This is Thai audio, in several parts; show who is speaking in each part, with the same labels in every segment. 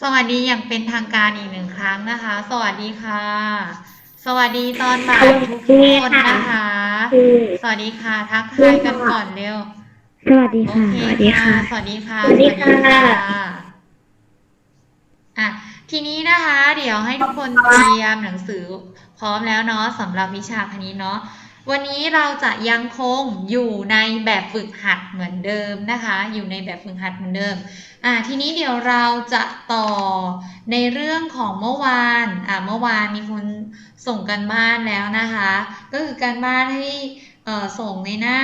Speaker 1: สวัสดีอย่างเป็นทางการอีกหนึ่งครั้งนะคะ สวัสดีค่ะ สวัสดีตอนบ่ายทุกคนนะคะ
Speaker 2: คือ
Speaker 1: สวัสดีค่ะ ทักทายกันก่อนเร็ว
Speaker 2: สวัสดี
Speaker 1: โอ
Speaker 2: ค่ะ
Speaker 1: เค
Speaker 2: สวัสดีค่ะ
Speaker 1: สวัสดีค่ะ
Speaker 2: สวัสดีค่ะ
Speaker 1: อะทีนี้นะคะ เดี๋ยวให้ทุกคนเตรียมหนังสือพร้อมแล้วเนาะสำหรับวิชาคณิตเนาะ วันนี้เราจะยังคงอยู่ในแบบฝึกหัดเหมือนเดิมนะคะ อยู่ในแบบฝึกหัดเหมือนเดิม อะทีนี้เดี๋ยวเราจะต่อในเรื่องของเมื่อวาน อะเมื่อวานมีคนส่งกันบ้านแล้วนะคะ ก็คือการบ้านให้เอ่อส่งในหน้า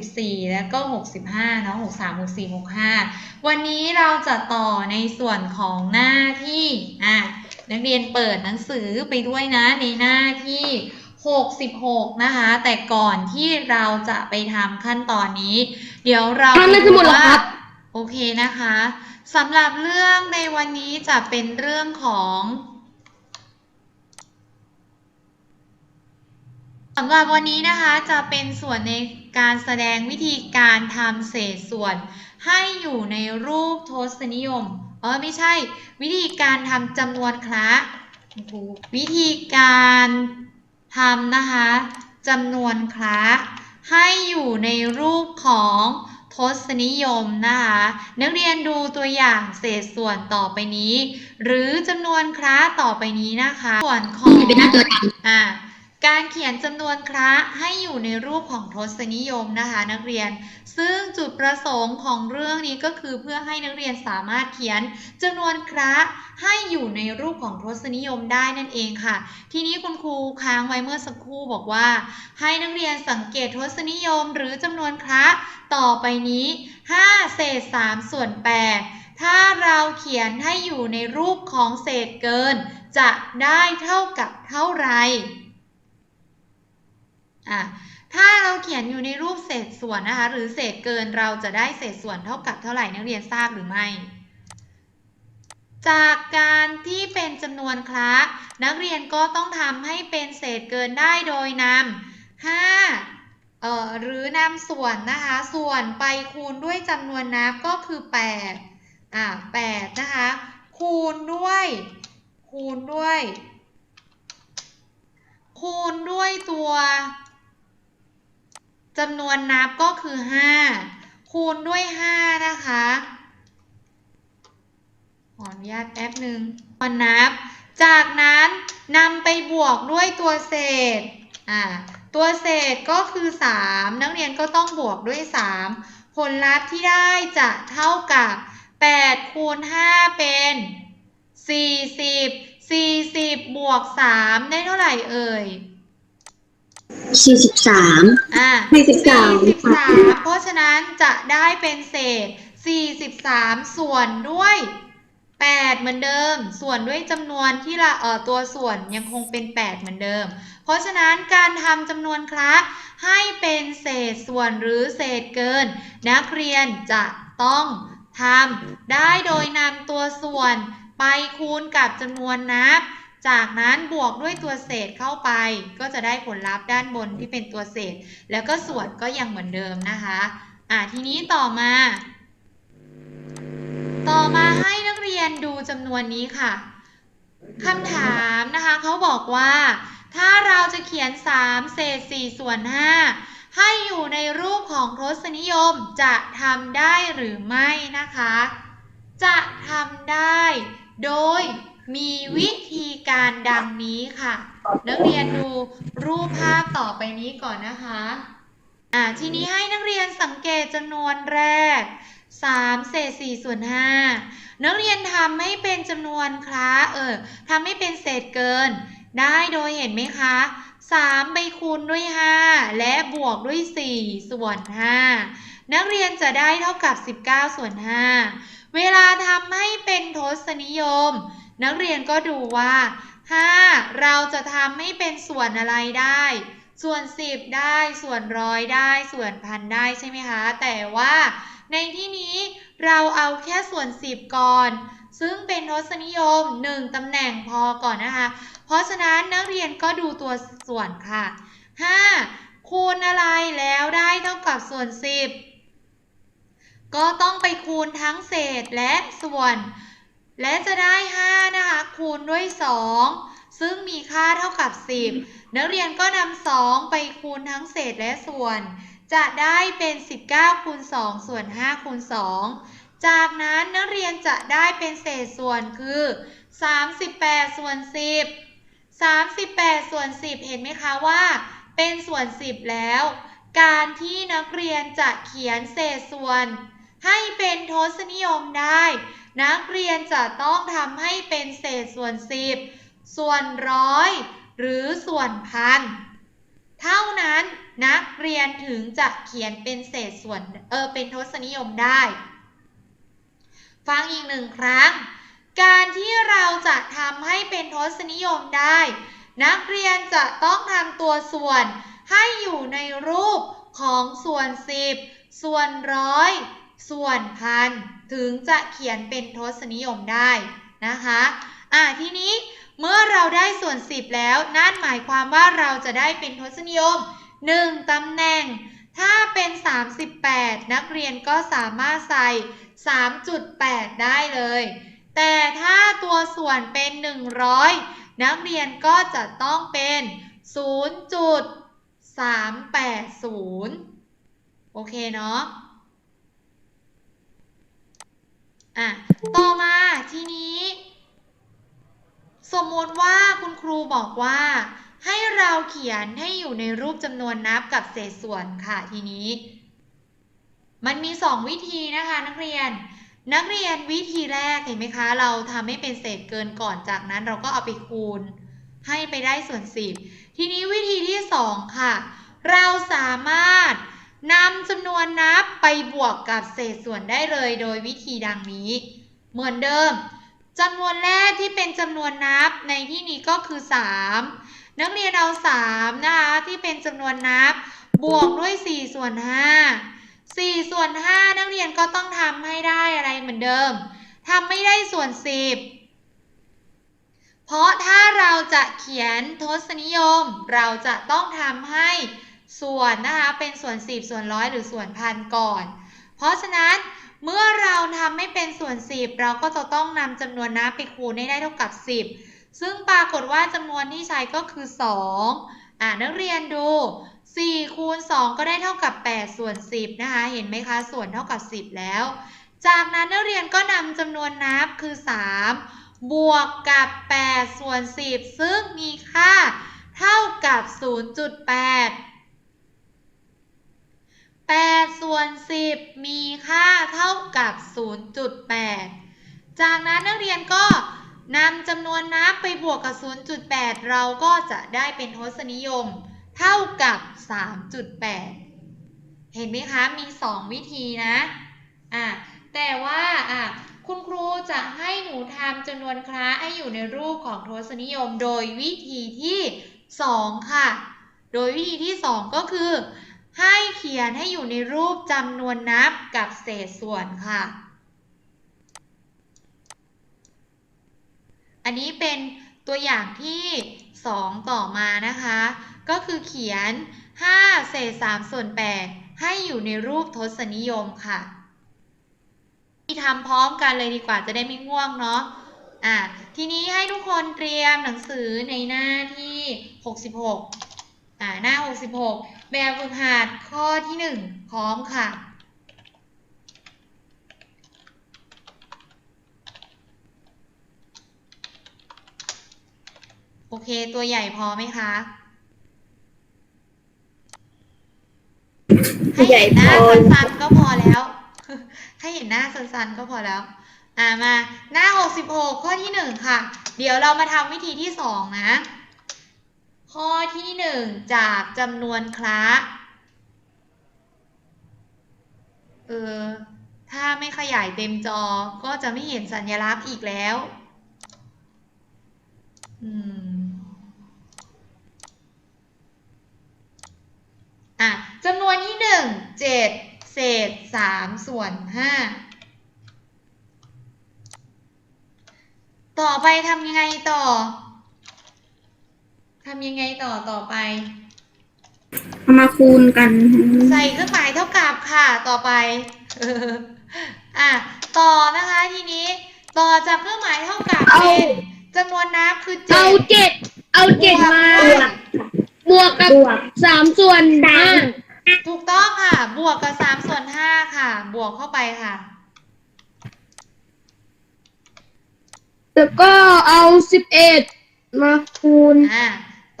Speaker 1: 64 แล้วก็ 65เนาะ63 64 65 วันนี้เราจะต่อในส่วนของหน้าที่ อะนักเรียนเปิดหนังสือไปด้วยนะในหน้าที่ 66 นะคะ แต่ก่อนที่เราจะไปทำขั้นตอนนี้ เดี๋ยวเรา
Speaker 2: ทำในสมุดเหรอครับ
Speaker 1: โอเคนะคะสำหรับเรื่องในวันนี้จะเป็นเรื่องของสำหรับวันนี้นะคะจะเป็นส่วนในการแสดงวิธีการทำเศษส่วน ให้อยู่ในรูปทศนิยม เออไม่ใช่ วิธีการทำจำนวนคละวิธีการ ทำนะคะจำนวนคละให้อยู่ในรูปของทศนิยมนะคะนักเรียนดูตัวอย่างเศษส่วนต่อไปนี้ หรือจำนวนคละต่อไปนี้นะคะ ส่วนของ
Speaker 2: เป็นหน้าตัวด
Speaker 1: อ่า การเขียนจำนวนคละให้อยู่ในรูปของทศนิยมนะคะนักเรียน ซึ่งจุดประสงค์ของเรื่องนี้ก็คือเพื่อให้นักเรียนสามารถเขียนจำนวนคละให้อยู่ในรูปของทศนิยมได้นั่นเองค่ะ ทีนี้คุณครูค้างไว้เมื่อสักครู่บอกว่า ให้นักเรียนสังเกตทศนิยมหรือจำนวนคละต่อไปนี้ 5 เศษ 3 ส่วน 8 ถ้าเราเขียนให้อยู่ในรูปของเศษเกิน จะได้เท่ากับเท่าไหร่ อะถ้าเราเขียนอยู่ในรูปเศษส่วนนะคะ หรือเศษเกินเราจะได้เศษส่วนเท่ากับเท่าไหร่นักเรียนทราบหรือไม่ จากการที่เป็นจำนวนคละนักเรียนก็ต้องทำให้เป็นเศษเกินได้โดยนำ5เอ่อหรือนำส่วนนะคะ ส่วนไปคูณด้วยจำนวนนับก็คือ8อ่า8นะคะ คูณด้วย คูณด้วย คูณด้วยตัว จำนวนนับก็คือ 5 คูณด้วย 5 นะคะขออนุญาตแป๊บหนึ่งมานับ จากนั้นนำไปบวกด้วยตัวเศษอ่าตัวเศษก็คือ 3 นักเรียนก็ต้องบวกด้วย 3 ผลลัพธ์ที่ได้จะเท่ากับ 8 คูณ 5 เป็น 40 40 บวก 3 ได้เท่าไหร่เอ่ย
Speaker 2: สี่สิบสาม
Speaker 1: อ่า
Speaker 2: สี่สิบสาม
Speaker 1: 43เพราะฉะนั้นจะได้เป็นเศษ43ส่วนด้วย8เหมือนเดิม ส่วนด้วยจำนวนที่ละเอ่อตัวส่วนยังคงเป็น8เหมือนเดิม เพราะฉะนั้นการทำจำนวนคละให้เป็นเศษส่วนหรือเศษเกิน นักเรียนจะต้องทำได้โดยนำตัวส่วนไปคูณกับจำนวนนับ จากนั้นบวกด้วยตัวเศษเข้าไป ก็จะได้ผลลัพธ์ด้านบนที่เป็นตัวเศษ แล้วก็ส่วนก็ยังเหมือนเดิมนะคะอะทีนี้ต่อมา ต่อมาให้นักเรียนดูจำนวนนี้ค่ะคำถามนะคะเขาบอกว่า ถ้าเราจะเขียน 3 เศษ 4 ส่วน 5 ให้อยู่ในรูปของทศนิยมจะทำได้หรือไม่นะคะ จะทำได้โดย มีวิธีการดังนี้ค่ะ นักเรียนดูรูปภาพต่อไปนี้ก่อนนะคะอ่าทีนี้ให้นักเรียนสังเกตจำนวนแรก 3 เศษ4ส่วน5นักเรียนทำให้เป็นจำนวนคละเออทำให้เป็นเศษเกิน ได้โดยเห็นไหมคะ3ไปคูณด้วย 5 และบวกด้วย 4 ส่วน 5 นักเรียนจะได้เท่ากับ 19 ส่วน 5 เวลาทำให้เป็นทศนิยม นักเรียนก็ดูว่า 5 เราจะทำให้เป็นส่วนอะไรได้ ส่วน 10 ได้ ส่วนร้อยได้ ส่วนพันได้ใช่ไหมคะ แต่ว่าในที่นี้เราเอาแค่ส่วน 10 ก่อน ซึ่งเป็นทศนิยม 1ตำแหน่งพอก่อนนะคะ เพราะฉะนั้นนักเรียนก็ดูตัวส่วนค่ะ 5 คูณอะไรแล้วได้เท่ากับส่วน 10 ก็ต้องไปคูณทั้งเศษและส่วน และจะได้ 5 นะคะ คูณด้วย 2 ซึ่งมีค่าเท่ากับ 10 นักเรียนก็นำ2ไปคูณทั้งเศษและส่วน จะได้เป็น 19คูณ2ส่วน5คูณ2 จากนั้นนักเรียนจะได้เป็นเศษส่วนคือ 38 ส่วน 10 38 ส่วน 10 เห็นไหมคะว่า เป็นส่วน 10 แล้ว การที่นักเรียนจะเขียนเศษส่วน ให้เป็นทศนิยมได้ นักเรียนจะต้องทำให้เป็นเศษส่วน10ส่วนร้อย หรือส่วนพัน เท่านั้นนักเรียนถึงจะเขียนเป็นเศษส่วนเออเป็นทศนิยมได้ ฟังอีกหนึ่งครั้ง การที่เราจะทำให้เป็นทศนิยมได้ นักเรียนจะต้องทำตัวส่วนให้อยู่ในรูปของส่วน10ส่วนร้อย ส่วนพันถึงจะเขียนเป็นทศนิยมได้นะคะอะทีนี้เมื่อเราได้ส่วน 10 แล้ว นั่นหมายความว่าเราจะได้เป็นทศนิยม 1 ตำแหน่ง ถ้าเป็น 38 นักเรียนก็สามารถใส่ 3.8 ได้เลย แต่ถ้าตัวส่วนเป็น 100 นักเรียนก็จะต้องเป็น 0.380 โอเคเนาะ อะต่อมาทีนี้ สมมติว่าคุณครูบอกว่า ให้เราเขียนให้อยู่ในรูปจำนวนนับกับเศษส่วนค่ะทีนี้ มันมี 2 วิธีนะคะนักเรียน นักเรียนวิธีแรกเห็นไหมคะ เราทำให้เป็นเศษเกินก่อนจากนั้นเราก็เอาไปคูณ ให้ไปได้ส่วน 10 ทีนี้วิธีที่ 2 ค่ะ เราสามารถ นำจำนวนนับไปบวกกับเศษส่วนได้เลยโดยวิธีดังนี้ เหมือนเดิมจำนวนแรกที่เป็นจำนวนนับในที่นี้ก็คือ 3 นักเรียนเอา 3 นะคะที่เป็นจำนวนนับบวกด้วย 4 ส่วน 5 4 ส่วน 5 นักเรียนก็ต้องทำให้ได้อะไรเหมือนเดิมทำไม่ได้ส่วน 10 เพราะถ้าเราจะเขียนทศนิยม เราจะต้องทำให้ ส่วนนะคะเป็นส่วน10ส่วนร้อยหรือส่วนพันก่อน เพราะฉะนั้นเมื่อเราทำให้เป็นส่วน10เราก็จะต้องนำจำนวนนับไปคูณให้ได้เท่ากับ10ซึ่งปรากฏว่าจำนวนที่ใช้ก็คือ2อ่านักเรียนดู4คูณ2ก็ได้เท่ากับ 8 ส่วน 10 นะคะ เห็นไหมคะ ส่วนเท่ากับ 10 แล้ว จากนั้นนักเรียนก็นำจำนวนนับคือ 3 บวกกับ 8 ส่วน 10 ซึ่งมีค่าเท่ากับ 0.8 8 ส่วน 10 มีค่าเท่ากับ 0.8 จากนั้นนักเรียนก็นำจำนวนนับไปบวกกับ 0.8 เราก็จะได้เป็นทศนิยมเท่ากับ 3.8 เห็นไหมคะ มี 2 วิธีนะอะแต่ว่าอะคุณครูจะให้หนูทำจำนวนคล้าให้อยู่ในรูปของทศนิยมโดยวิธีที่ 2 ค่ะ โดยวิธีที่ 2 ก็คือ ให้เขียนให้อยู่ในรูปจำนวนนับกับเศษส่วนค่ะ อันนี้เป็นตัวอย่างที่ 2 ต่อมานะคะ ก็คือเขียน 5 เศษ 3 ส่วน 8 ให้อยู่ในรูปทศนิยมค่ะ ที่ทำพร้อมกันเลยดีกว่าจะได้ไม่ง่วงเนาะอะทีนี้ให้ทุกคนเตรียมหนังสือในหน้าที่ 66 อ่าหน้า 66 แบบฝึกหัดข้อที่ 1 พร้อมค่ะ โอเค ตัวใหญ่พอไหมคะ ให้เห็นหน้าสั้นๆก็พอแล้ว ให้เห็นหน้าสั้นๆก็พอแล้ว อ่ามาหน้า 66 ข้อที่ 1 ค่ะ เดี๋ยวเรามาทำวิธีที่ 2 นะ ข้อที่1จากจำนวนคละเออ ถ้าไม่ขยายเต็มจอก็จะไม่เห็นสัญลักษณ์อีกแล้ว อืม อะจำนวนที่หนึ่งเจ็ดเศษสามส่วนห้าต่อไปทำยังไงต่อ ทำยังไงต่อต่อไป
Speaker 2: เอามาคูณกัน
Speaker 1: ใส่เครื่องหมายเท่ากับค่ะต่อไป อะต่อนะคะทีนี้ต่อจากเครื่องหมายเท่ากับ
Speaker 3: เอา
Speaker 1: เป็นจำนวนนับคือเจ็
Speaker 3: เอา
Speaker 1: ด
Speaker 3: เจ็ดเอาเจ็ดมา
Speaker 1: บวก
Speaker 3: บวกกับบ
Speaker 2: วก
Speaker 3: สามส่วนห้า
Speaker 1: ถูกต้องค่ะ บวกกับสามส่วนห้าค่ะ บวกเข้าไปค่ะ
Speaker 3: แล้วก็เอาสิบเอ็ดมาคูณ
Speaker 1: อ่า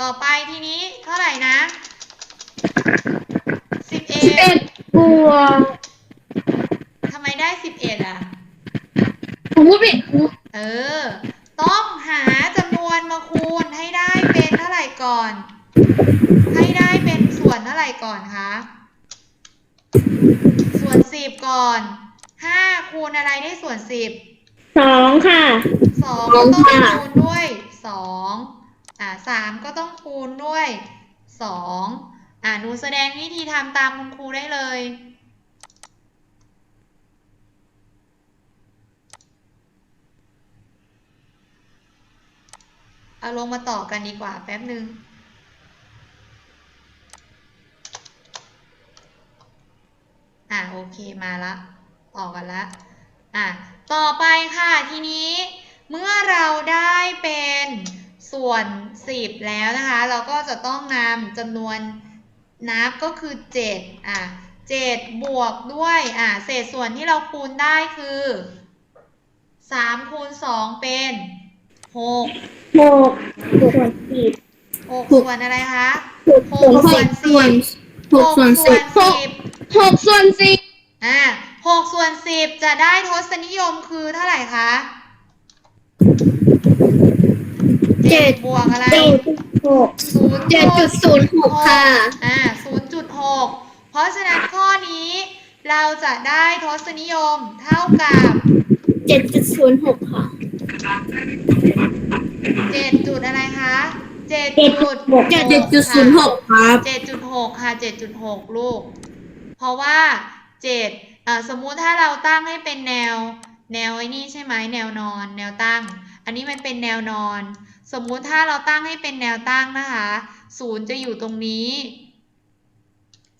Speaker 1: ต่อไปทีนี้เท่าไหร่นะสิบเอ็
Speaker 3: สิบเอ็
Speaker 1: ด
Speaker 3: ดบวก
Speaker 1: ทำไมได้สิบเอ็ดอะ
Speaker 3: ผมพูดผิด
Speaker 1: เออ ต้องหาจำนวนมาคูณให้ได้เป็นเท่าไหร่ก่อน ให้ได้เป็นส่วนเท่าไหร่ก่อนคะ ส่วนสิบก่อน ห้าคูณอะไรได้ส่วนสิบ
Speaker 2: สองค่ะ
Speaker 1: สองก็ต้อง
Speaker 2: ค่ะ
Speaker 1: คูณด้วยสอง อ่าสามก็ต้องคูณด้วยสองอ่าหนูแสดงวิธีทำตามคุณครูได้เลยเอาลงมาต่อกันดีกว่าแป๊บหนึ่ง อะโอเคมาละ ต่อกันละ อะต่อไปค่ะทีนี้เมื่อเราได้เป็น ส่วน 10 แล้วนะคะ เราก็จะต้องนำจำนวนนับก็คือ 7 อะ 7 บวกด้วย อะ เศษส่วนที่เราคูณได้คือ3คูณ2เป็น6
Speaker 2: หกส่วนสิบ
Speaker 1: 6ส่วนอะไรคะ
Speaker 2: หกส่วนส่วนหกส่วนสิบ
Speaker 1: หกส่วนสิบ
Speaker 3: หกส่วนสิบ
Speaker 1: อ่าหกส่วนสิบจะได้ทศนิยมคือเท่าไหร่คะ
Speaker 2: เจ็ด
Speaker 1: บวกอะไร
Speaker 2: เจ็ดหก
Speaker 1: ศูนย์
Speaker 2: เจ็ดจุดศูนย์หกค่ะ
Speaker 1: อ่าศูนย์จุดหกเพราะฉะนั้นข้อนี้เราจะได้ทศนิยมเท่ากับ
Speaker 2: เจ็ดจุดศูนย์หกค่ะ
Speaker 1: เจ็ดจุดอะไรคะเจ็ด
Speaker 2: เจ็ด
Speaker 1: จุด
Speaker 2: เจ็ดจุดศูนย์หกครับ
Speaker 1: เจ็ดจุดหกค่ะเจ็ดจุดหกลูก เพราะว่าเจ็ดอ่าสมมุติถ้าเราตั้งให้เป็นแนว แนวไอ้นี่ใช่ไหมแนวนอน แนวตั้ง อันนี้มันเป็นแนวนอน สมมุติถ้าเราตั้งให้เป็นแนวตั้งนะคะศูนย์จะอยู่ตรงนี้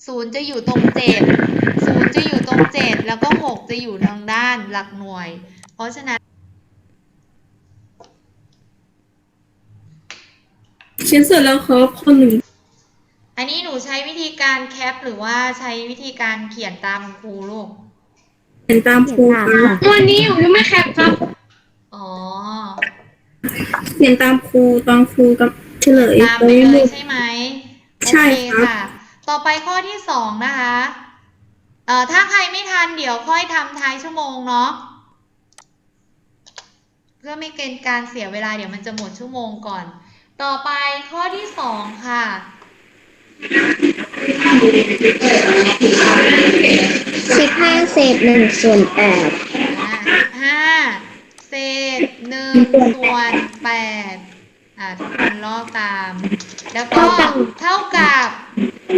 Speaker 1: ศูนย์จะอยู่ตรงเจ็ดศูนย์จะอยู่ตรงเจ็ดแล้วก็หกจะอยู่ทางด้านหลักหน่วย เพราะฉะนั้น
Speaker 2: เขียนเสร็จแล้วครับคนหนึ่ง
Speaker 1: อันนี้หนูใช้วิธีการแคปหรือว่าใช้วิธีการเขียนตามครูลูก
Speaker 2: เขียนตามครูครับ
Speaker 3: วันนี้ผมยังไม่แคปครับ
Speaker 1: อ๋อ
Speaker 2: เขียนตามครูตอนครูกับเฉลย
Speaker 1: ตามไปเลยใช่ไหม
Speaker 2: ใช่
Speaker 1: โอเค
Speaker 2: ครับ
Speaker 1: ค่ะ ต่อไปข้อที่สองนะคะเอ่อถ้าใครไม่ทันเดี๋ยวค่อยทำท้ายชั่วโมงเนาะเพื่อไม่เกินการเสียเวลาเดี๋ยวมันจะหมดชั่วโมงก่อน ต่อไปข้อที่สองค่ะ
Speaker 2: สิบห้าเศษหนึ่งส่วนแปด
Speaker 1: อ่าสิบห้าเศ ษหนึ่งส่วนแปดอ่าทุกคนลอกตาม แล้วก็เท่ากับ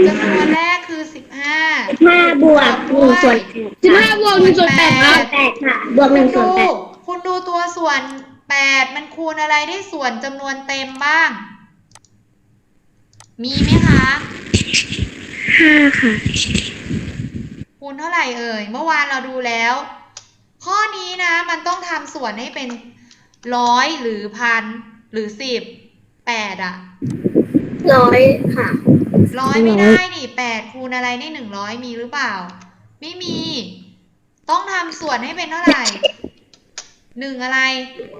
Speaker 1: จำนวนแรกคือสิบห้า
Speaker 2: ห้าบวกหนึ่งส่วนแปด
Speaker 3: สิบห้าบวกหนึ่งส่วนแปดครับ
Speaker 2: แปดค่ะ บวกหนึ่งส่วนแปด
Speaker 1: คุณดูตัวส่วนแปดมันคูณอะไรได้ส่วนจำนวนเต็มบ้าง มีไหมคะ
Speaker 2: ห้าค่ะ
Speaker 1: คูณเท่าไหร่เอ่ย เมื่อวานเราดูแล้ว ข้อนี้นะมันต้องทำส่วนให้เป็นร้อยหรือพันหรือสิบแปดอะ
Speaker 2: ร้อยค่ะ
Speaker 1: ร้อยไม่ได้นี่แปดคูณอะไรได้หนึ่งร้อยมีหรือเปล่า ไม่มี ต้องทำส่วนให้เป็นเท่าไหร่หนึ่งอะไร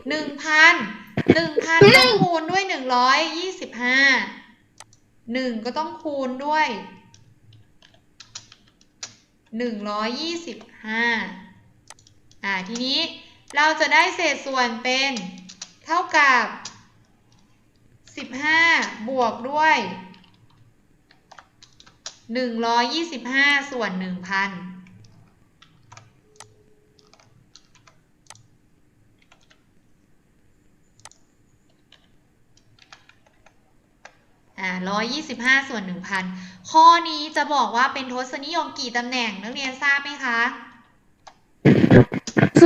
Speaker 1: หนึ่งพันหนึ่งพันต้องคูณด้วยหนึ่งร้อยยี่สิบห้าหนึ่งก็ต้องคูณด้วยหนึ่งร้อยยี่สิบห้าอ่า ทีนี้เราจะได้เศษส่วนเป็นเท่ากับสิบห้าบวกด้วยหนึ่งร้อยยี่สิบห้าส่วนหนึ่งพันอ่าร้อยยี่สิบห้าส่วนหนึ่งพันข้อนี้จะบอกว่าเป็นทศนิยมกี่ตำแหน่งนักเรียนทราบไหมคะ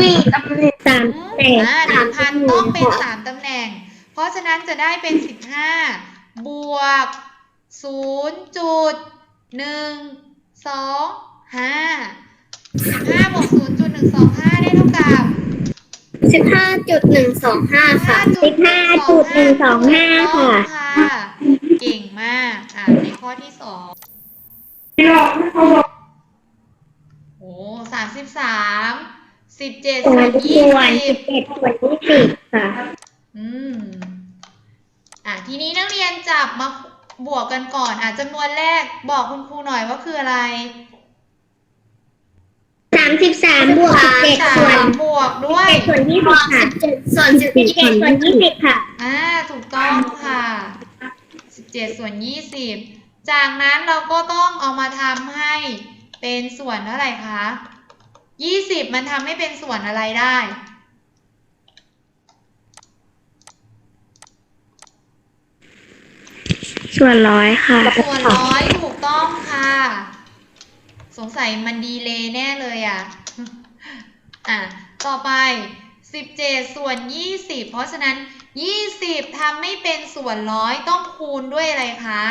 Speaker 2: สี่ตำแหน่งสา
Speaker 1: ม
Speaker 2: แปด
Speaker 1: อ่าหนึ่งพันต้องเป็นสามตำแหน่ง เพราะฉะนั้นจะได้เป็นสิบห้าบวกศูนย์จุดหนึ่งสองห้าสิบห้าบวกศูนย์จุดหนึ่งสองห้าได้เท่ากับ
Speaker 2: สิบห้าจุดหนึ่งสองห้าค่ะ
Speaker 1: 15.125ค่ะ เก่งมาก อะในข้อที่สองโอ้สามสิบสาม สิบเจ็ด
Speaker 2: ส่
Speaker 1: ส่
Speaker 2: ว
Speaker 1: วนน
Speaker 2: ส่
Speaker 1: ยี่
Speaker 2: วน
Speaker 1: สิ
Speaker 2: สิ
Speaker 1: บบ
Speaker 2: เอ็ดส่วนยี่สิบค่ะ
Speaker 1: อืม อะทีนี้นักเรียนจับมาบวกกันก่อนอะจำนวนแรกบอกคุณครูหน่อยว่าคืออะไร
Speaker 2: สามสิบสามบวกสิบเจ็ด
Speaker 1: สา
Speaker 2: ส่วน
Speaker 1: มบวกด้วย
Speaker 2: เจ็ดส่วนยี่สิบค่ะส่วนสิบเอ็ดส่วนยี่สิบค่ะ
Speaker 1: อ่าถูกต้องค่ะสิบเจ็ดส่วนยี่สิบจากนั้นเราก็ต้องเอามาทำให้เป็นส่วนเท่าไหร่คะ ยี่สิบมันทำให้เป็นส่วนอะไรได้
Speaker 2: ส่วนร้อยค่ะ
Speaker 1: ส่วนร้อยถูกต้องค่ะ สงสัยมันดีเลยแน่เลยอะ อะ ต่อไปสิบเจ็ดส่วนยี่สิบเพราะฉะนั้นยี่สิบทำไม่เป็นส่วนร้อยต้องคูณด้วยอะไรคะ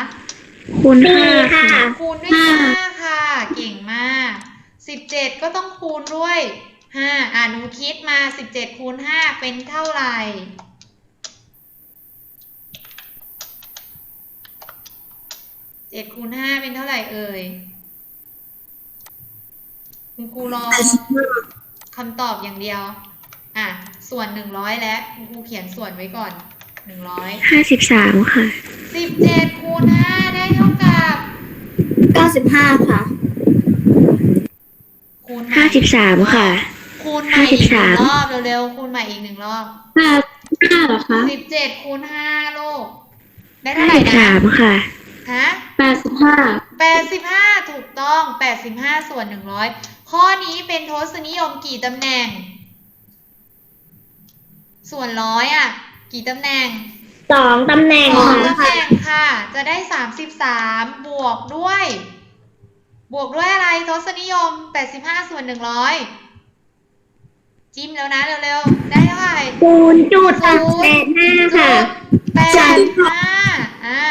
Speaker 2: คูณห้าค่ะ
Speaker 1: คูณด้วย
Speaker 2: ห้า
Speaker 1: ห้าค่ะ เก่งมาก สิบเจ็ดก็ต้องคูณด้วยห้าอ่าหนูคิดมาสิบเจ็ดคูณห้าเป็นเท่าไหร่ เจ็ดคูณห้าเป็นเท่าไหร่เอ่ย คุณครูรอคำตอบอย่างเดียว อะ ส่วนหนึ่งร้อยแล้วคุณครูเขียนส่วนไว้ก่อนหนึ่งร้อย
Speaker 2: ห้าสิบสามค่ะ
Speaker 1: สิบเจ็ดคูณห้าได้เท่ากับ
Speaker 2: เก้าสิบห้าค่ะ
Speaker 1: คูณใหม่
Speaker 2: ห้าสิบสามค่ะ
Speaker 1: คูณใหม่อีกหนึ่ง
Speaker 2: 53
Speaker 1: รอบเร็วๆคูณใหม่อีกหนึ่งรอบ
Speaker 2: ห้าห้าเหรอคะ
Speaker 1: สิบเจ็ดคูณห้าลูกได้
Speaker 2: ห้า
Speaker 1: เท่าไหร่
Speaker 2: สิบ
Speaker 1: นะ
Speaker 2: สามค่ะ
Speaker 1: ฮะ
Speaker 2: แปดสิบห้า
Speaker 1: แปดสิบห้าถูกต้องแปดสิบห้าส่วนหนึ่งร้อยข้อนี้เป็นทศนิยมกี่ตำแหน่ง ส่วนร้อยอะ กี่ตำแหน่ง
Speaker 2: สองตำแหน่ง
Speaker 1: สอง
Speaker 2: ค่ะ
Speaker 1: ตำแหน่งค่ะ จะได้สามสิบสามบวกด้วย บวกด้วยอะไรทศนิยมแปดสิบห้าส่วนหนึ่งร้อยจิ้มแล้วนะเร็วๆ ได้เท่าไหร่
Speaker 2: ศูนย์จุดแปดห้าค่ะ
Speaker 1: แป
Speaker 2: ใช่
Speaker 1: ดห้าอ่า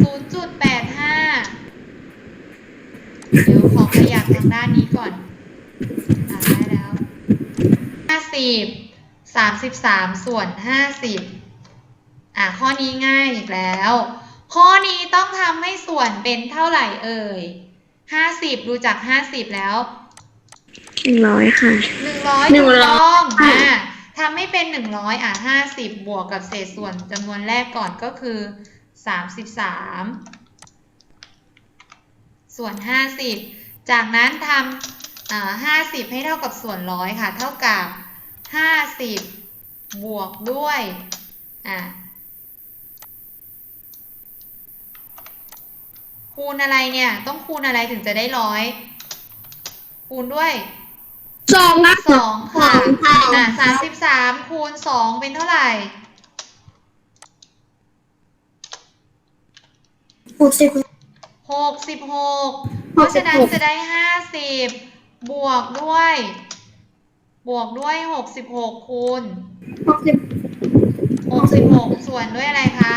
Speaker 1: ศูนย์จุดแปดห้าเดี๋ยวขอขยับทางด้านนี้ก่อนอ่าได้แล้วห้าสิบสามสิบสามส่วนห้าสิบอ่าข้อนี้ง่ายอีกแล้ว ข้อนี้ต้องทำให้ส่วนเป็นเท่าไหร่เอ่ย ห้าสิบดูจากห้าสิบแล้ว
Speaker 2: หนึ่งร้อยค่ะ
Speaker 1: หนึ่งร้อย
Speaker 2: หนึ่
Speaker 1: ถู
Speaker 2: ง
Speaker 1: ก
Speaker 2: ร้อย
Speaker 1: ต้อง
Speaker 2: ค่ะ
Speaker 1: อ่าทำให้เป็นหนึ่งร้อยอะห้าสิบบวกกับเศษส่วนจำนวนแรกก่อนก็คือสามสิบสามส่วนห้าสิบจากนั้นทำอ่าห้าสิบให้เท่ากับส่วนร้อยค่ะ เท่ากับห้าสิบบวกด้วยอะ คูณอะไรเนี่ย ต้องคูณอะไรถึงจะได้ร้อย คูณด้วย
Speaker 3: สองนะ
Speaker 1: สองค่ะ
Speaker 2: สองค่ะ
Speaker 1: อะสามสิบสามคูณสองเป็นเท่าไหร่
Speaker 2: หกสิบ
Speaker 1: หกสิบหกเพราะฉะนั้นจะได้ห้าสิบบวกด้วย บวกด้วยหกสิบหกคูณ
Speaker 2: หกสิบ
Speaker 1: หกสิบหกส่วนด้วยอะไรคะ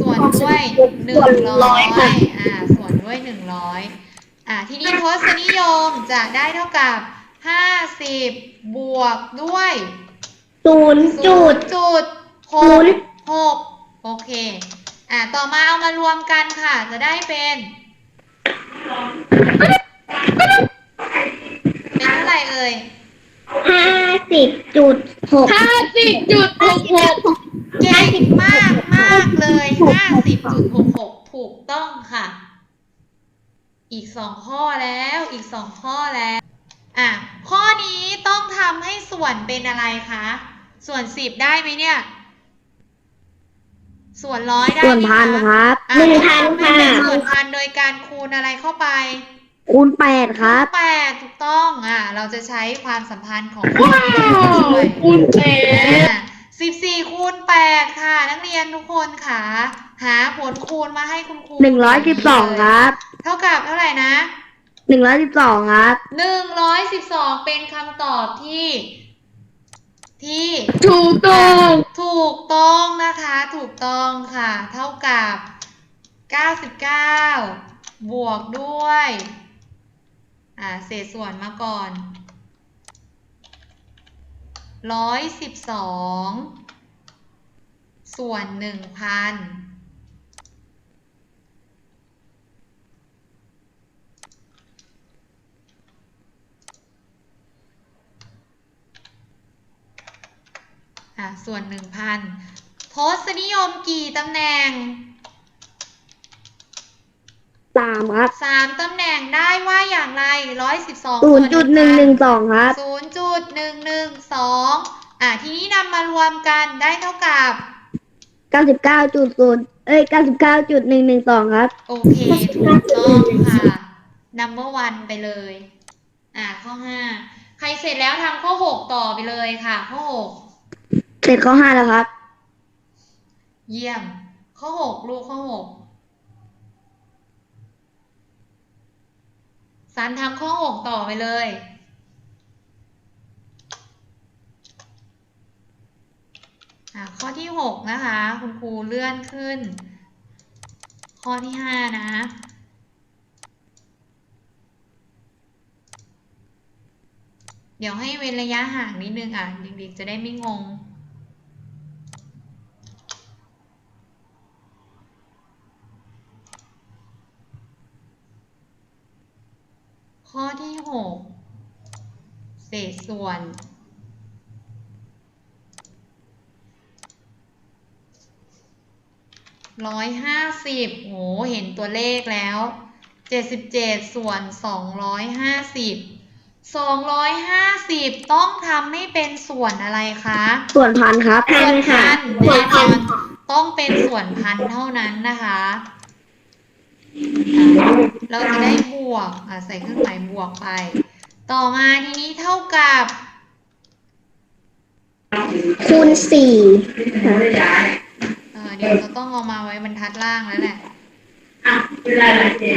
Speaker 1: ส่วนด้วยหนึ่ง
Speaker 2: ส่วนร้
Speaker 1: ร้
Speaker 2: อ
Speaker 1: อยย
Speaker 2: ค่ะ
Speaker 1: อ่า ส่วนด้วยหนึ่งร้อยอ่า ทีนี้ทศนิยมจะได้เท่ากับห้าสิบบวกด้วย
Speaker 2: ศูนย์จุด
Speaker 1: จุดห
Speaker 2: ศู
Speaker 1: ก
Speaker 2: นย์
Speaker 1: หกโอเค อะต่อมาเอามารวมกันค่ะ จะได้เป็น เป็นเท่าไหร่เอ่ย
Speaker 2: ห้าสิบจุดหก
Speaker 3: ห้าสิบจุดหกหก
Speaker 1: เก่งมากมากเลยห้าสิบจุดหกหกถูกต้องค่ะ อีกสองข้อแล้วอีกสองข้อแล้ว อะ ข้อนี้ต้องทำให้ส่วนเป็นอะไรคะ ส่วนสิบได้ไหมเนี่ย ส่วนร้อยได้
Speaker 2: ส่วน
Speaker 1: ไหม
Speaker 2: พัน
Speaker 1: คะ
Speaker 2: ครับ
Speaker 1: อะ
Speaker 2: หนึ่งพัน
Speaker 1: ต้อง
Speaker 2: ค่ะ
Speaker 1: ทำให้เป็นส่วนพันโดยการคูณอะไรเข้าไป
Speaker 2: คูณแปดครับ
Speaker 1: แปดถูกต้องอะ เราจะใช้ความสัมพันธ์ของ
Speaker 3: ว้าว
Speaker 1: ช่วย
Speaker 3: คุณแปด
Speaker 1: สิบสี่คูณแปดค่ะ นักเรียนทุกคนค่ะ หาผลคูณมาให้คุณครู
Speaker 2: หนึ่งร้อยสิบสองครับ
Speaker 1: เท่ากับเท่าไหร่นะ
Speaker 2: หนึ่งร้อยสิบสองครับ
Speaker 1: หนึ่งร้อยสิบสองเป็นคำตอบที่ ที่
Speaker 3: ถูกต้อง
Speaker 1: ถูกต้องนะคะ ถูกต้องค่ะ เท่ากับ 99 บวกด้วย อ่า เศษส่วนมาก่อน ร้อยสิบสองส่วนหนึ่งพันอะส่วนหนึ่งพันทศนิยมกี่ตำแหน่ง
Speaker 3: สามครับ
Speaker 1: สามตำแหน่งได้ว่าอย่างไรร้อยสิบสอง
Speaker 3: ศูนย์จุดหนึ่งหนึ่งสองครับ
Speaker 1: ศูนย์จุดหนึ่งหนึ่งสองอะทีนี้นำมารวมกันได้เท่ากับ
Speaker 3: เก้าสิบเก้าจุดศูนย์เอ้ยเก้าสิบเก้าจุดหนึ่งหนึ่งสองครับ
Speaker 1: โอเคถูกต้องค่ะ number one ไปเลย อะข้อห้าใครเสร็จแล้วทำข้อหกต่อไปเลยค่ะ ข้อหก
Speaker 3: เสร็จข้อห้าแล้วครับ
Speaker 1: เยี่ยม ข้อหกลูกข้อหก สันทำข้อหกต่อไปเลยข้อที่หกนะคะ คุณครูเลื่อนขึ้น ข้อที่ห้านะเดี๋ยวให้เว้นระยะห่างนิดนึงอะเด็กๆจะได้ไม่งง ข้อที่หกเศษส่วน ร้อยห้าสิบโห เห็นตัวเลขแล้ว เจ็ดสิบเจ็ดส่วนสองร้อยห้าสิบ สองร้อยห้าสิบต้องทำให้เป็นส่วนอะไรคะ
Speaker 3: ส่วนพันครับ
Speaker 1: ส่วนพัน
Speaker 2: ส่ว
Speaker 1: แน่
Speaker 2: น
Speaker 1: น
Speaker 2: พั
Speaker 1: อนนต้องเป็นส่วนพันเท่านั้นนะคะอะ เราจะได้บวกอะใส่เครื่องหมายบวกไป ต่อมาทีนี้เท่ากับ
Speaker 3: คูณสี่
Speaker 1: เออเดี๋ยวเราต้องเอามาไว้บรรทัดล่างแล้วแหละ
Speaker 2: อะเวลาอะไรเจ๊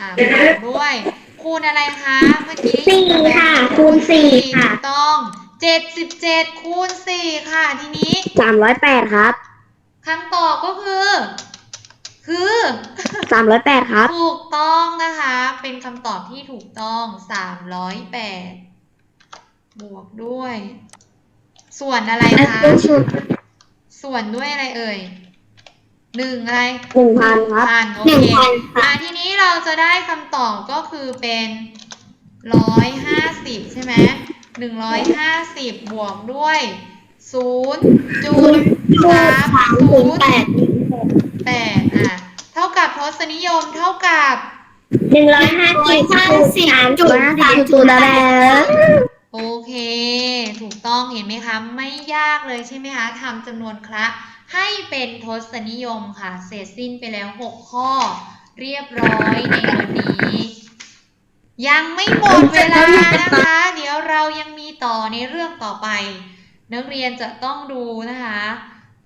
Speaker 1: อ่าบวกด้วยคูณอะไรคะ เมื่อกี้
Speaker 3: สี่ค่ะ คูณสี่ค่ะ
Speaker 1: ถูกต้องเจ็ดสิบเจ็ดคูณสี่ค่ะ ทีนี้
Speaker 3: สามร้อยแปดครับ
Speaker 1: คำตอบก็คือ คือ
Speaker 3: สามร้อยแปดครับ
Speaker 1: ถูกต้องนะคะ เป็นคำตอบที่ถูกต้องสามร้อยแปดบวกด้วย ส่วนอะไรคะ ส่วนด้วยอะไรเอ่ยหนึ่งอะไร
Speaker 3: หนึ่งพันครับ
Speaker 1: พันโอ
Speaker 2: หนึ่ง
Speaker 1: เค
Speaker 2: พันค่ะ
Speaker 1: อะทีนี้เราจะได้คำตอบก็คือเป็นร้อยห้าสิบใช่ไหมหนึ่งร้อยห้าสิบบวกด้วยศูนย์จุดสาม
Speaker 2: สาม
Speaker 1: ศู
Speaker 2: ถึง
Speaker 1: นย์
Speaker 2: แปด
Speaker 1: แปดอะ เท่ากับทศนิยมเท่ากับ
Speaker 3: หนึ่งร้อยห้าสิบ
Speaker 2: ห้าสิบจุดสามจุดแป
Speaker 3: แล้ว
Speaker 2: ด
Speaker 1: โอเค ถูกต้องเห็นไหมคะ ไม่ยากเลยใช่ไหมคะทำจำนวนคละให้เป็นทศนิยมค่ะ เสร็จสิ้นไปแล้ว 6 ข้อ เรียบร้อยในวันนี้ ยังไม่หมดเวลานะคะ เดี๋ยวเรายังมีต่อในเรื่องต่อไป นักเรียนจะต้องดูนะคะ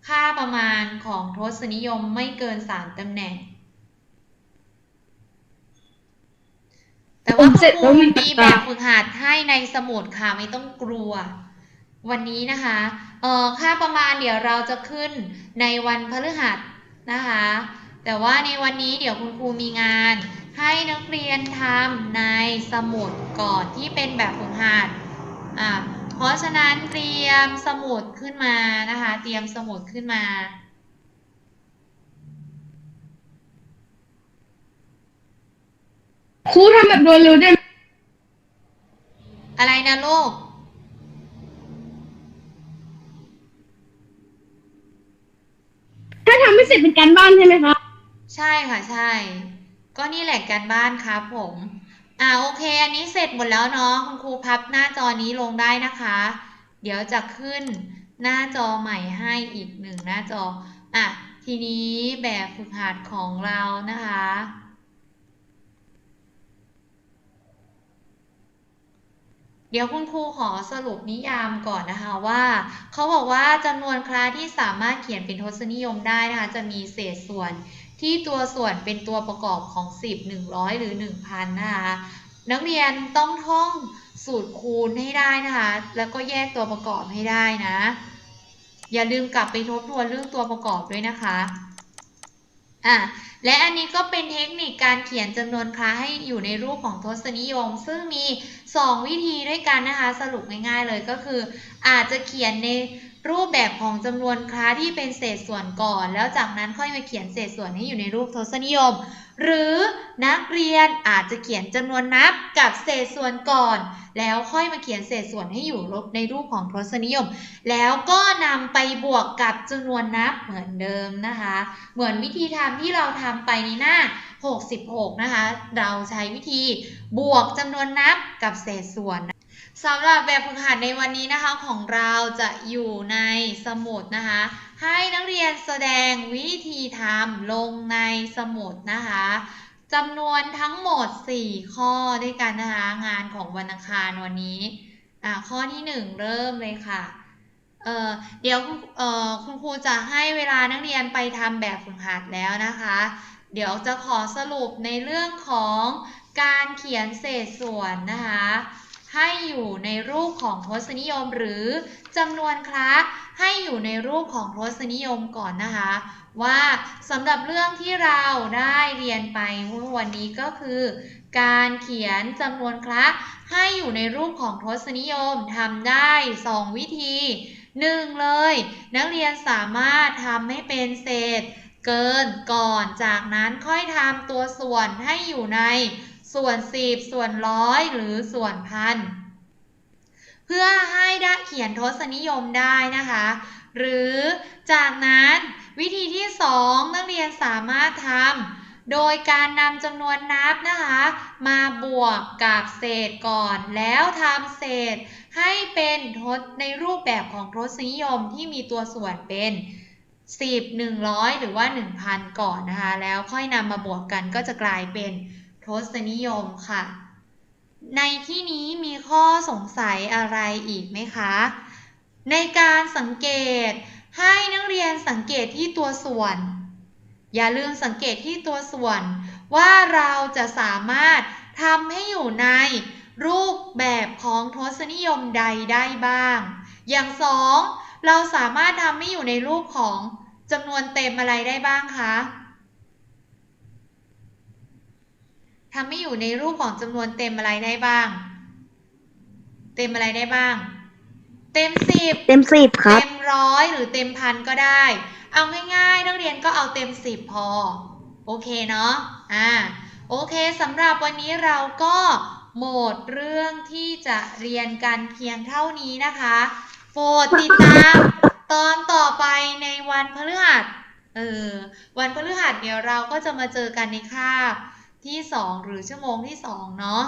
Speaker 1: ค่าประมาณของทศนิยมไม่เกิน3ตำแหน่ง แต่ว่า
Speaker 3: เสร็จ
Speaker 1: ค
Speaker 3: แล้
Speaker 1: รู
Speaker 3: วมี
Speaker 1: มีแบบฝึกหัดให้ในสมุดค่ะไม่ต้องกลัว วันนี้นะคะเอ่อค่าประมาณเดี๋ยวเราจะขึ้นในวันพฤหัสนะคะ แต่ว่าในวันนี้เดี๋ยวคุณครูมีงาน ให้นักเรียนทำในสมุดก่อนที่เป็นแบบฝึกหัดอะ เพราะฉะนั้นเตรียมสมุดขึ้นมานะคะ เตรียมสมุดขึ้นมา
Speaker 3: ครูทำแบบโดยเร็วได้ไหม
Speaker 1: อะไรนะลูก
Speaker 3: ถ้าทำไม่เสร็จเป็นการบ้านใช่ไหมครับ
Speaker 1: ใช่ค่ะใช่ ก็นี่แหละการบ้านครับผม อ่าโอเค อันนี้เสร็จหมดแล้วเนาะคุณครูพับหน้าจอนี้ลงได้นะคะ เดี๋ยวจะขึ้นหน้าจอใหม่ให้อีกหนึ่งหน้าจออะทีนี้แบบฝึกหัดของเรานะคะ เดี๋ยวคุณครูขอสรุปนิยามก่อนนะคะว่า เขาบอกว่าจำนวนคลาสที่สามารถเขียนเป็นทศนิยมได้นะคะ จะมีเศษส่วน ที่ตัวส่วนเป็นตัวประกอบของ 10 100 หรือ 1,000 นะคะนักเรียนต้องท่องสูตรคูณให้ได้นะคะ แล้วก็แยกตัวประกอบให้ได้นะ อย่าลืมกลับไปทบทวนเรื่องตัวประกอบด้วยนะคะอะและอันนี้ก็เป็นเทคนิคการเขียนจำนวนคลาให้อยู่ในรูปของทศนิยม ซึ่งมี 2 วิธีด้วยกันนะคะ สรุปง่ายๆเลยก็คือ อาจจะเขียนใน รูปแบบของจำนวนคลาที่เป็นเศษส่วนก่อน แล้วจากนั้นค่อยมาเขียนเศษส่วนให้อยู่ในรูปทศนิยม หรือนักเรียนอาจจะเขียนจำนวนนับกับเศษส่วนก่อน แล้วค่อยมาเขียนเศษส่วนให้อยู่ในรูปของทศนิยม แล้วก็นำไปบวกกับจำนวนนับเหมือนเดิมนะคะ เหมือนวิธีทำที่เราทำไปในหน้า 66 นะคะ เราใช้วิธีบวกจำนวนนับกับเศษส่วน สำหรับแบบฝึกหัดในวันนี้นะคะของเราจะอยู่ในสมุดนะคะ ให้นักเรียนแสดงวิธีทำลงในสมุดนะคะจำนวนทั้งหมด 4 ข้อด้วยกันนะคะงานของวันอังคารวันนี้อ่าข้อที่ 1 เริ่มเลยค่ะเอ่อเดี๋ยวเอ่อคุณครูจะให้เวลานักเรียนไปทำแบบฝึกหัดแล้วนะคะ เดี๋ยวจะขอสรุปในเรื่องของการเขียนเศษส่วนนะคะ ให้อยู่ในรูปของทศนิยม หรือจำนวนคละให้อยู่ในรูปของทศนิยมก่อนนะคะ ว่าสำหรับเรื่องที่เราได้เรียนไปวันนี้ก็คือ การเขียนจำนวนคละให้อยู่ในรูปของทศนิยมทำได้ 2 วิธีหนึ่งเลย นักเรียนสามารถทำให้เป็นเศษ เกินก่อนจากนั้นค่อยทำตัวส่วนให้อยู่ใน ส่วนสิบส่วนร้อยหรือส่วนพันเพื่อให้ได้เขียนทศนิยมได้นะคะ หรือจากนั้นวิธีที่สองนักเรียนสามารถทำโดยการนำจำนวนนับนะคะ มาบวกกับเศษก่อน แล้วทำเศษให้เป็นทศในรูปแบบของทศนิยมที่มีตัวส่วนเป็น10 100 หรือว่า 1,000 ก่อนนะคะ แล้วค่อยนำมาบวกกันก็จะกลายเป็น ทศนิยมค่ะ ในที่นี้มีข้อสงสัยอะไรอีกไหมคะ ในการสังเกตให้นักเรียนสังเกตที่ตัวส่วน อย่าลืมสังเกตที่ตัวส่วน ว่าเราจะสามารถทำให้อยู่ในรูปแบบของทศนิยมใดได้บ้าง อย่างสองเราสามารถทำให้อยู่ในรูปของจำนวนเต็มอะไรได้บ้างคะ ทำให้อยู่ในรูปของจำนวนเต็มอะไรได้บ้าง เต็มอะไรได้บ้าง เต็มสิบ
Speaker 2: เต็มสิบครับ
Speaker 1: เต็มร้อยหรือเต็มพันก็ได้ เอาง่ายๆ นักเรียนก็เอาเต็มสิบพอ โอเคเนาะอ่าโอเคสำหรับวันนี้เราก็หมดเรื่องที่จะเรียนกันเพียงเท่านี้นะคะโปรดติดตามตอนต่อไปในวันพฤหัส เออ วันพฤหัสเดี๋ยวเราก็จะมาเจอกันในคาบ ที่ 2 หรือชั่วโมงที่ 2 เนาะ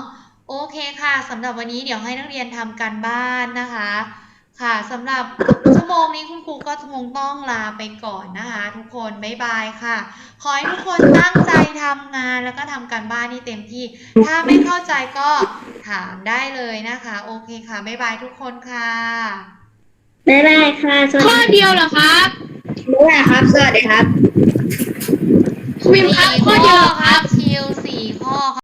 Speaker 1: โอเคค่ะสำหรับวันนี้เดี๋ยวให้นักเรียนทำการบ้านนะคะ ค่ะสำหรับชั่วโมงนี้คุณครูก็คงต้องลาไปก่อนนะคะ ทุกคนบ๊ายบายค่ะ ขอให้ทุกคนตั้งใจทำงานแล้วก็ทำการบ้านให้เต็มที่ ถ้าไม่เข้าใจก็ถามได้เลยนะคะ โอเคค่ะบ๊ายบายทุกคนค่ะ
Speaker 2: ได้ได้ค่ะสวัส
Speaker 3: ข้อ
Speaker 2: ดี
Speaker 3: เดียวเหรอครับ
Speaker 2: ได้ครับ สวัสดีครับ
Speaker 3: ครูพิมพ์ครับข้อเดียวเหรอครับ สี่ข้อ